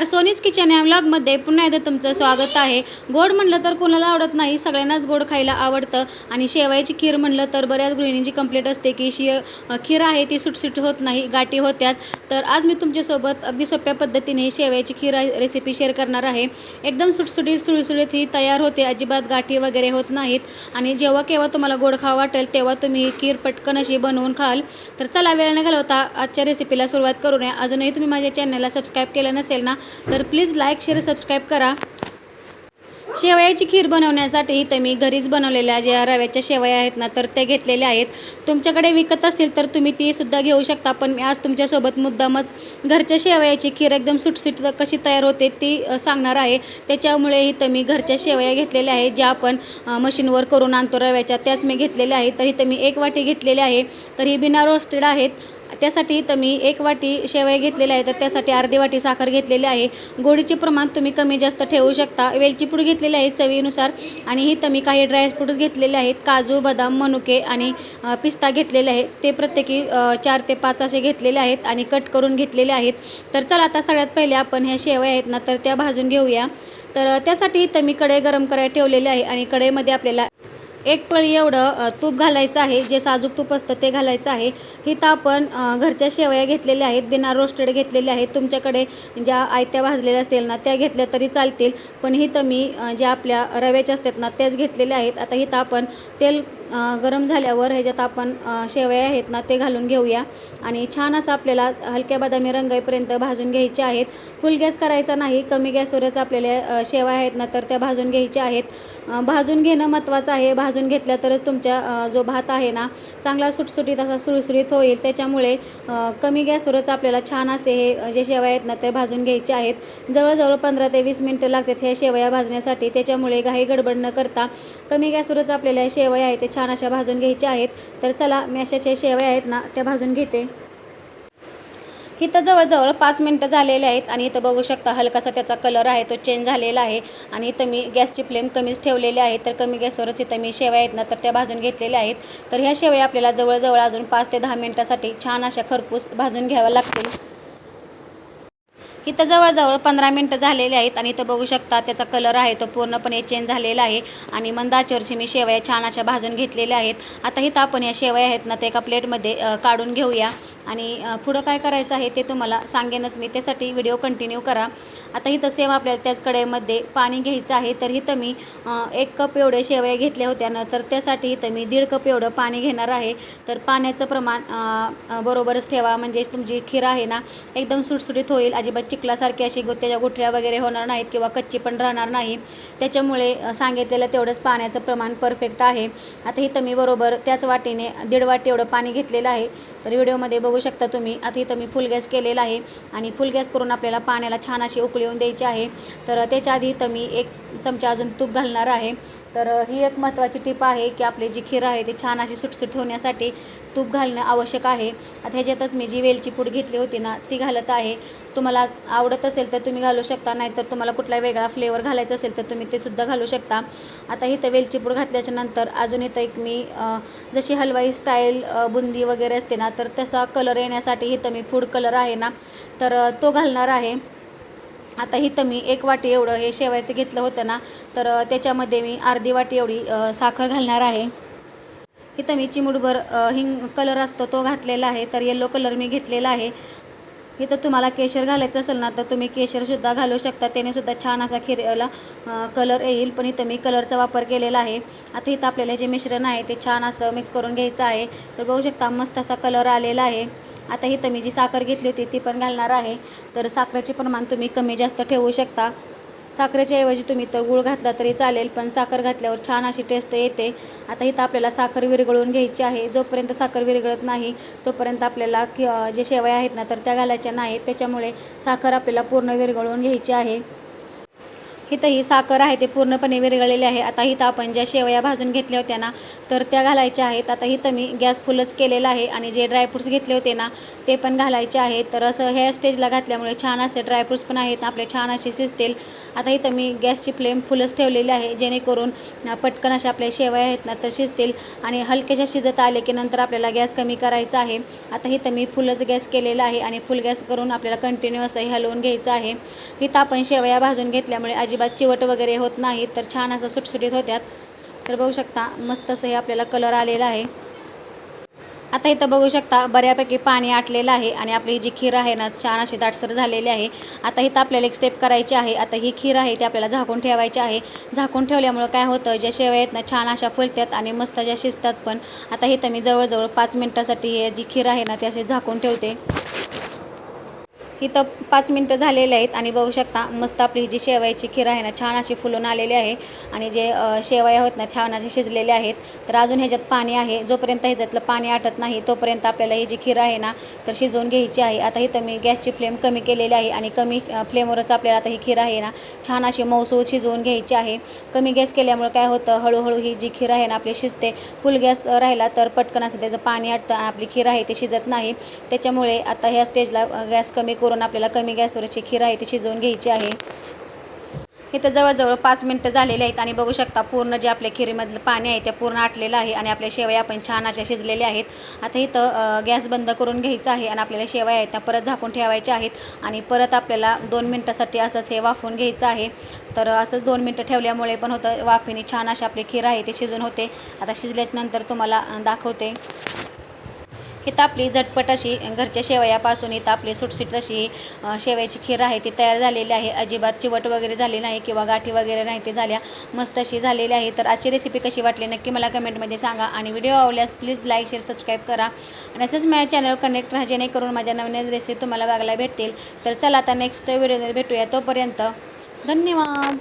नमस्कार सोनीज किचन या व्लॉगमध्ये पुन्हा एकदा तुमचं स्वागत आहे. गोड म्हणलं तर कोणाला आवडत नाही सगळ्यांनाच गोड खायला आवडतं. आणि शेवयाची खीर म्हणलं तर बऱ्याच गृहिणींची कंप्लेंट असते की शि खीर आहे ती सुटसुट होत नाही गाठी होत्यात. तर आज मी तुमच्यासोबत अगदी सोप्या पद्धतीने शेवयाची खीर रेसिपी शेअर करणार आहे. एकदम सुटसुटीत सुळसुळीत ही तयार होते अजिबात गाठी वगैरे होत नाहीत. आणि जेव्हा केव्हा तुम्हाला गोड खावं वाटेल तेव्हा तुम्ही खीर पटकन अशी बनवून खाल. तर चला वेळ न घालवता आजच्या रेसिपीला सुरुवात करू नये अजूनही तुम्ही माझ्या चॅनलला सबस्क्राईब केलं नसेल ना तर प्लीज लाईक शेअर सबस्क्राईब करा. शेवयाची खीर बनवण्यासाठी इथं मी घरीच बनवलेल्या ज्या रव्याच्या शेवया आहेत ना तर त्या घेतलेल्या आहेत. तुमच्याकडे विकत असतील तर तुम्ही ती सुद्धा घेऊ शकता पण मी आज तुमच्यासोबत मुद्दामच घरच्या शेवयाची खीर एकदम सुटसुट कशी तयार होते ती सांगणार आहे. त्याच्यामुळे इथं मी घरच्या शेवया घेतलेल्या आहेत ज्या आपण मशीनवर करून आणतो रव्याच्या त्याच मी घेतलेल्या आहेत. तर इथं मी एक वाटी घेतलेली आहे तर ही बिना रोस्टेड आहेत. त्यासाठी इथं मी एक वाटी शेवया घेतलेल्या आहे तर त्यासाठी अर्धी वाटी साखर घेतलेली आहे. गोडीचे प्रमाण तुम्ही कमी जास्त ठेवू शकता. वेलची पूड घेतलेली आहे चवीनुसार आणि ही मी काही ड्राय फ्रूट्स घेतलेले आहेत. काजू बदाम मनुके आणि पिस्ता घेतलेले आहे ते प्रत्येकी चार ते पाच असे घेतलेले आहेत आणि कट करून घेतलेले आहेत. तर चला आता सगळ्यात पहिले आपण ह्या शेवया आहेत ना तर त्या भाजून घेऊया. तर त्यासाठी इथं मी कढई गरम करायला ठेवलेले आहे आणि कढईमध्ये आपल्याला एक पळी एवढं तूप घालायचं आहे जे साजूक तूप असतं ते घालायचं आहे. इथं आपण घरच्या शेवया घेतलेल्या आहेत बिना रोस्टेड घेतलेल्या आहेत. तुमच्याकडे ज्या आयत्या भाजलेल्या असतील ना त्या घेतल्या तरी चालतील. पण हिथं मी ज्या आपल्या रव्याच्या असतात ना त्याच घेतलेल्या आहेत. आता हिथं आपण तेल गरम झाल्यावर ह्याच्यात आपण शेवया आहेत ना ते घालून घेऊया. आणि छान असं आपल्याला हलक्या बदामी रंगाईपर्यंत भाजून घ्यायचे आहेत. फुल गॅस करायचा नाही कमी गॅसवरच आपल्याला शेवया आहेत ना तर त्या भाजून घ्यायच्या आहेत. भाजून घेणं महत्त्वाचं आहे. भाजून घेतल्या तरच तुमच्या जो भात आहे ना चांगला सुटसुटीत असा सुळसुळीत होईल. त्याच्यामुळे कमी गॅसवरच आपल्याला छान असे हे जे शेवया आहेत ना ते भाजून घ्यायचे आहेत. जवळजवळ पंधरा ते वीस मिनटं लागतात ह्या शेवया भाजण्यासाठी. त्याच्यामुळे घाई गडबड न करता कमी गॅसवरच आपल्याला शेवया आहे ते छान अशा भाजून घ्यायच्या आहेत. तर चला मी अशा ज्या शेवया आहेत ना त्या भाजून घेते. इथं जवळजवळ पाच मिनटं झालेले आहेत आणि इथं बघू शकता हलकासा त्याचा कलर आहे तो चेंज झालेला आहे. आणि इथं मी गॅसची फ्लेम कमीच ठेवलेली आहे. तर कमी गॅसवरच इथं मी शेवया आहेत ना तर त्या भाजून घेतलेल्या आहेत. तर ह्या शेवया आपल्याला जवळजवळ अजून पाच ते दहा मिनटासाठी छान अशा खरपूस भाजून घ्याव्या लागतील. इथं जवळजवळ पंधरा मिनटं झालेले आहेत आणि इथं बघू शकता त्याचा कलर आहे तो पूर्णपणे चेंज झालेला आहे. आणि मंदाचरची मी शेवया छान अशा भाजून घेतलेल्या आहेत. आता इथं आपण या शेवया आहेत ना ते एका प्लेटमध्ये काढून घेऊया. आणि पुढं काय करायचं आहे ते तुम्हाला सांगेनच मी. त्यासाठी व्हिडिओ कंटिन्यू करा. आता इथं सेम आपल्याला त्याच कढईमध्ये पाणी घ्यायचं आहे. तर इथं मी एक कप एवढे शेवया घेतल्या होत्या. ना तर त्यासाठी इथं मी दीड कप एवढं पाणी घेणार आहे. तर पाण्याचं प्रमाण बरोबरच ठेवा. म्हणजेच तुमची खीर आहे ना एकदम सुटसुटीत होईल. अजिबात चिखलासारखी अशी गो त्याच्या गुठळ्या वगैरे होणार नाहीत किंवा कच्ची पण राहणार नाही. त्याच्यामुळे सांगितलेलं तेवढंच पाण्याचं प्रमाण परफेक्ट आहे. आता इथं मी बरोबर त्याच वाटीने दीड वाटी एवढं पाणी घेतलेलं आहे. तर व्हिडिओमध्ये बघू शकता तुम्ही आता इथं मी फुल गॅस केलेला आहे आणि फुल गॅस करून आपल्याला पाण्याला छान अशी उकळी येऊन द्यायची आहे. तर त्याच्या आधी इथं मी एक चमचा अजून तूप घालणार आहे. तर ही एक महत्त्वाची टीप आहे की आपली जी खीर आहे ती छान अशी सुटसुट होण्यासाठी तूप घालणं आवश्यक आहे. आता ह्याच्यातच मी जी वेलची पूड घेतली होती ना ती घालत आहे. तुम्हाला आवडत असेल तर तुम्ही घालू शकता नाहीतर तुम्हाला कुठला वेगळा फ्लेवर घालायचा असेल तर तुम्ही ते सुद्धा घालू शकता. आता इथं वेलची पूड घातल्याच्या नंतर अजून इथं एक मी जशी हलवाई स्टाईल बुंदी वगैरे असते ना तर तसा कलर येण्यासाठी इथं मी फूड कलर आहे ना तर तो घालणार आहे. आता इथं मी एक वाटी एवढं हे शेवायचं घेतलं होतं ना तर त्याच्यामध्ये मी अर्धी वाटी एवढी साखर घालणार आहे. इथं मी चिमूटभर हिंग कलर असतो तो घातलेला आहे तर येलो कलर मी घेतलेला आहे. इथं तुम्हाला केशर घालायचं असेल ना तर तुम्ही केशरसुद्धा घालू शकता. त्यानेसुद्धा छान असा खिरला कलर येईल. पण इथं मी कलरचा वापर केलेला आहे. आता इथं आपल्याला जे मिश्रण आहे ते छान असं मिक्स करून घ्यायचं आहे. तर बघू शकता मस्त असा कलर आलेला आहे. आता इथं मी जी साखर घेतली होती ती पण घालणार आहे. तर साखरेचे प्रमाण तुम्ही कमी जास्त ठेवू शकता. साखरेच्या ऐवजी तुम्ही तर गूळ घातला तरी चालेल पण साखर घातल्यावर छान अशी टेस्ट येते. आता इथं आपल्याला साखर विरघळून घ्यायची आहे. जोपर्यंत साखर विरघळत नाही तोपर्यंत आपल्याला जे शेवया आहेत ना तर त्या घालायच्या नाहीत. त्याच्यामुळे साखर आपल्याला पूर्ण विरघळून घ्यायची आहे. इथं ही साखर आहे ते पूर्णपणे विरघळलेली आहे. आता इथं आपण ज्या शेवया भाजून घेतल्या होत्या ना तर त्या घालायच्या आहेत. आता इथं मी गॅस फुलच केलेला आहे आणि जे ड्रायफ्रूट्स घेतले होते ना ते पण घालायचे आहेत. तर असं ह्या स्टेजला घातल्यामुळे छान असे ड्रायफ्रूट्स पण आहेत आपले छान असे शिजतील. आता इथं मी गॅसची फ्लेम फुलच ठेवलेली आहे जेणेकरून पटकन अशा आपल्या शेवया आहेत ना तर शिजतील आणि हलक्याशा शिजत आले की नंतर आपल्याला गॅस कमी करायचा आहे. आता इथं मी फुलच गॅस केलेला आहे आणि फुल गॅस करून आपल्याला कंटिन्यू असं हलवून घ्यायचं आहे. इथं आपण शेवया भाजून घेतल्यामुळे अजिबात चिवट वगैरे होत नाही तर छान असं सुटसुटीत होत्यात. तर बघू शकता मस्त असं हे आपल्याला कलर आलेला आहे. आता इथं बघू शकता बऱ्यापैकी पाणी आटलेलं आहे आणि आपली ही जी खीर आहे ना छान अशी दाटसर झालेली आहे. आता इथं आपल्याला एक स्टेप करायची आहे. आता ही खीर आहे ती आपल्याला झाकून ठेवायची आहे. झाकून ठेवल्यामुळं काय होतं ज्या शेवया आहेत ना छान अशा फुलतात आणि मस्त ज्या शिजतात पण. आता इथं मी जवळजवळ पाच मिनटासाठी हे जी खीर आहे ना ती अशी झाकून ठेवते. इथं पाच मिनटं झालेले आहेत आणि बघू शकता मस्त आपली ही जी शेवयाची खीर आहे ना छान अशी फुलून आलेली आहे. आणि जे अ, शेवया होत ना छान असे शिजलेले आहेत. तर अजून ह्याच्यात पाणी आहे. जोपर्यंत ह्याच्यातलं पाणी आटत नाही तोपर्यंत आपल्याला ही जी खीर आहे ना तर शिजवून घ्यायची आहे. आता इथं मी गॅसची फ्लेम कमी केलेली आहे आणि कमी फ्लेमवरच आपल्याला आता ही खीर आहे ना छान अशी मऊसूळ शिजवून घ्यायची आहे. कमी गॅस केल्यामुळे काय होतं हळूहळू ही जी खीर आहे ना आपली शिजते. फुल गॅस राहिला तर पटकन असं त्याचं पाणी आटतं आणि आपली खीर आहे ती शिजत नाही. त्याच्यामुळे आता ह्या स्टेजला गॅस कमी करून आपल्याला कमी गॅसवरची खीर आहे ती शिजवून घ्यायची आहे. इथं जवळजवळ पाच मिनटं झालेले आहेत आणि बघू शकता पूर्ण जे आपल्या खिरीमधलं पाणी आहे ते पूर्ण आटलेलं आहे आणि आपल्या शेवया पण छान अशा शिजलेल्या आहेत. आता इथं गॅस बंद करून घ्यायचा आहे आणि आपल्याला शेवया आहेत त्या परत झाकून ठेवायच्या आहेत आणि परत आपल्याला दोन मिनटासाठी असंच हे वाफवून घ्यायचं आहे. तर असंच दोन मिनटं ठेवल्यामुळे पण होतं वाफीने छान अशी आपली खीर आहे ते शिजून होते. आता शिजल्याच्यानंतर तुम्हाला दाखवते. इथं आपली झटपट अशी घरच्या शेवयापासून इथं आपली सुटसुट अशी शेवयाची खीर आहे ती तयार झालेली आहे. अजिबात चिवट वगैरे झाली नाही किंवा गाठी वगैरे नाही ते झाल्या. मस्त अशी झालेली आहे. तर आजची रेसिपी कशी वाटली नक्की मला कमेंटमध्ये सांगा. आणि व्हिडिओ आवडल्यास प्लीज लाईक शेअर सबस्क्राईब करा. आणि असंच माझ्या चॅनलवर कनेक्ट राहा जेणेकरून माझ्या नवीन रेसिपी तुम्हाला बघायला भेटतील. तर चला आता नेक्स्ट व्हिडिओमध्ये भेटूया तोपर्यंत. धन्यवाद.